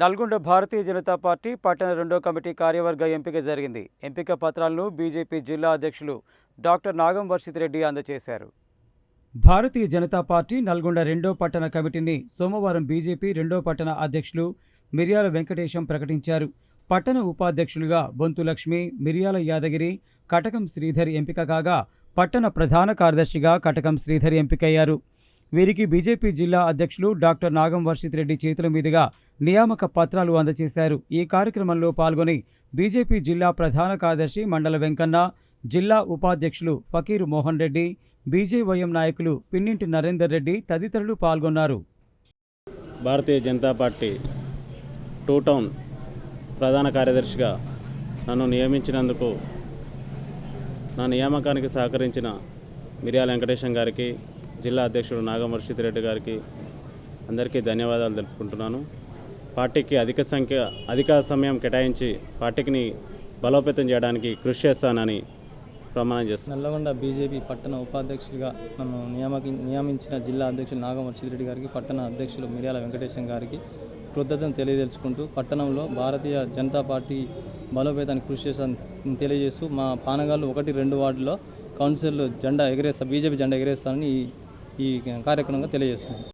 నల్గొండ భారతీయ Janata party పట్టణ రెండో committee కార్యవర్గ ఎంపిక జరిగింది. ఎంపిక పత్రాలను బీజేపీ జిల్లా అధ్యక్షులు డాక్టర్ నాగం వర్షిత్ రెడ్డి అందజేశారు. భారతీయ జనతా పార్టీ నల్గొండ రెండో పట్టణ కమిటీని సోమవారం బీజేపీ రెండో పట్టణ అధ్యక్షులు మిర్యాల వెంకటేశం ప్రకటించారు. పట్టణ ఉపాధ్యక్షులుగా బొంతు లక్ష్మి మిర్యాల యాదగిరి కటకం శ్రీధర్ ఎంపిక కాగా పట్టణ ప్రధాన కార్యదర్శిగా కటకం శ్రీధర్ ఎంపికయ్యారు. వీరికి బీజేపీ జిల్లా అధ్యక్షులు డాక్టర్ నాగం వర్షిత్ రెడ్డి చేతుల మీదుగా నియామక పత్రాలు అందజేశారు. ఈ కార్యక్రమంలో పాల్గొని బీజేపీ జిల్లా ప్రధాన కార్యదర్శి మండల వెంకన్న జిల్లా ఉపాధ్యక్షులు ఫకీరు మోహన్ రెడ్డి బీజేవైఎం నాయకులు పిన్నింటి నరేందర్ రెడ్డి తదితరులు పాల్గొన్నారు. Bharatiya Janata party two town ప్రధాన కార్యదర్శిగా నన్ను నియమించినందుకు నా నియామకానికి సహకరించిన మిర్యాల వెంకటేశం గారికి జిల్లా అధ్యక్షుడు నాగమర్షిత్ రెడ్డి గారికి అందరికీ ధన్యవాదాలు తెలుపుకుంటున్నాను. పార్టీకి అధిక సంఖ్య అధిక సమయం కేటాయించి పార్టీని బలోపేతం చేయడానికి కృషి చేస్తానని ప్రమాణం చేస్తాను నల్లగొండ బీజేపీ పట్టణ ఉపాధ్యక్షులుగా నన్ను నియామకి నియమించిన జిల్లా అధ్యక్షులు నాగమర్షిత్ రెడ్డి గారికి పట్టణ అధ్యక్షులు మిర్యాల వెంకటేశం గారికి కృతజ్ఞతను తెలియదలుచుకుంటూ పట్టణంలో భారతీయ జనతా పార్టీ బలోపేతానికి కృషి చేస్తానని తెలియజేస్తూ మా పానగాళ్ళు ఒకటి రెండు వార్డులో కౌన్సిల్ జెండా ఎగరేస్తా బీజేపీ జెండా ఎగరేస్తానని ఈ కార్యక్రమంగా తెలియజేస్తున్నాం